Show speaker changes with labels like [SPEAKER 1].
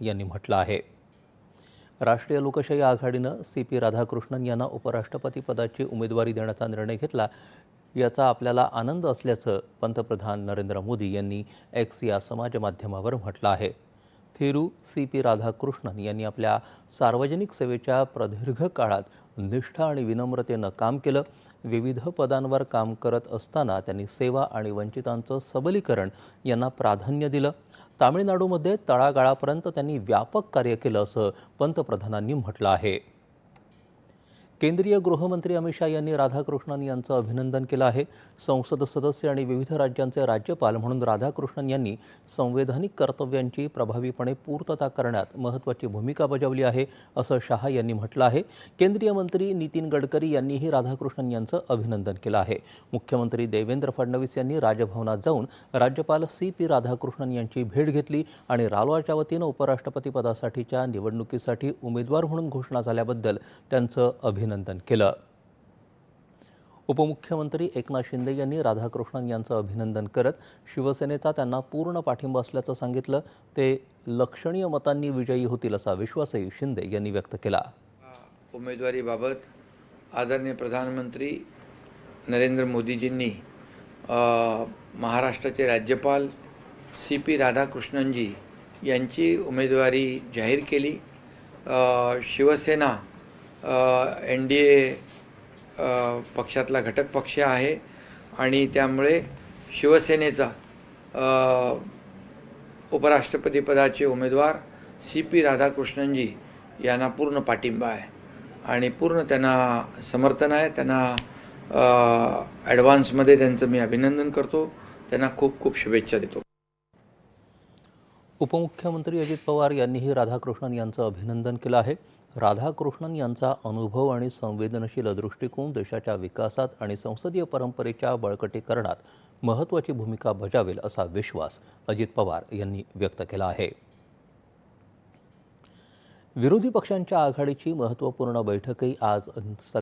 [SPEAKER 1] यांनी म्हटलं आहे. राष्ट्रीय लोकशाही आघाडीनं सी पी राधाकृष्णन यांना उपराष्ट्रपती पदाची उमेदवारी देण्याचा निर्णय घेतला. याचा आपल्याला आनंद असल्याचं पंतप्रधान नरेंद्र मोदी यांनी एक्स या समाजमाध्यमावर म्हटलं आहे. थिरू सी पी राधाकृष्णन यांनी आपल्या सार्वजनिक सेवेच्या प्रदीर्घ काळात निष्ठा आणि विनम्रतेनं काम केलं. विविध पदांवर काम करत असताना त्यांनी सेवा आणि वंचितांचं सबलीकरण यांना प्राधान्य दिलं. तामिळनाडूमध्ये तळागाळापर्यंत त्यांनी व्यापक कार्य केलं असं पंतप्रधानांनी म्हटलं आहे. केंद्रीय गृहमंत्री अमित शाह यांनी राधाकृष्णन यांचं अभिनंदन केलं आहे. संसद सदस्य आणि विविध राज्यांचे राज्यपाल म्हणून राधाकृष्णन यांनी संवैधानिक कर्तव्यांची प्रभावीपणे पूर्तता करण्यात महत्त्वाची भूमिका बजावली आहे असं शाह यांनी म्हटलं आहे. केंद्रीय मंत्री नितीन गडकरी यांनीही राधाकृष्णन यांचं अभिनंदन केलं आहे. मुख्यमंत्री देवेंद्र फडणवीस यांनी राजभवनात जाऊन राज्यपाल सी पी राधाकृष्णन यांची भेट घेतली आणि रालोआच्या वतीनं उपराष्ट्रपती पदासाठीच्या निवडणुकीसाठी उमेदवार म्हणून घोषणा झाल्याबद्दल त्यांचं अभिनंदन केलं. उपमुख्यमंत्री एकनाथ शिंदे यांनी राधाकृष्णन यांचं अभिनंदन करत शिवसेनेचा त्यांना पूर्ण पाठिंबा असल्याचं सांगितलं. ते लक्षणीय मतांनी विजयी होतील असा विश्वासही शिंदे यांनी व्यक्त केला.
[SPEAKER 2] उमेदवारीबाबत आदरणीय प्रधानमंत्री नरेंद्र मोदीजींनी महाराष्ट्राचे राज्यपाल सी पी राधाकृष्णनजी यांची उमेदवारी जाहीर केली. अ, शिवसेना एन डी ए पक्षातला घटक पक्ष आहे आणि त्यामुळे शिवसेनेचा उपराष्ट्रपतीपदाचे उमेदवार सी पी राधाकृष्णनजी यांना पूर्ण पाठिंबा आहे. आणि पूर्ण त्यांना समर्थन आहे. त्यांना ॲडव्हान्समध्ये त्यांचं मी अभिनंदन करतो. त्यांना खूप खूप शुभेच्छा देतो.
[SPEAKER 1] उपमुख्यमंत्री अजित पवार यांनीही राधाकृष्णन यांचं अभिनंदन केलं आहे. राधाकृष्णन यांचा अनुभव आणि संवेदनशील दृष्टिकोन देशाच्या विकासात आणि संसदीय परंपरेच्या बळकटीकरणात महत्त्वाची भूमिका बजावेल असा विश्वास अजित पवार यांनी व्यक्त केला आहे. विरोधी पक्षांच्या आघाडीची महत्त्वपूर्ण बैठकही आज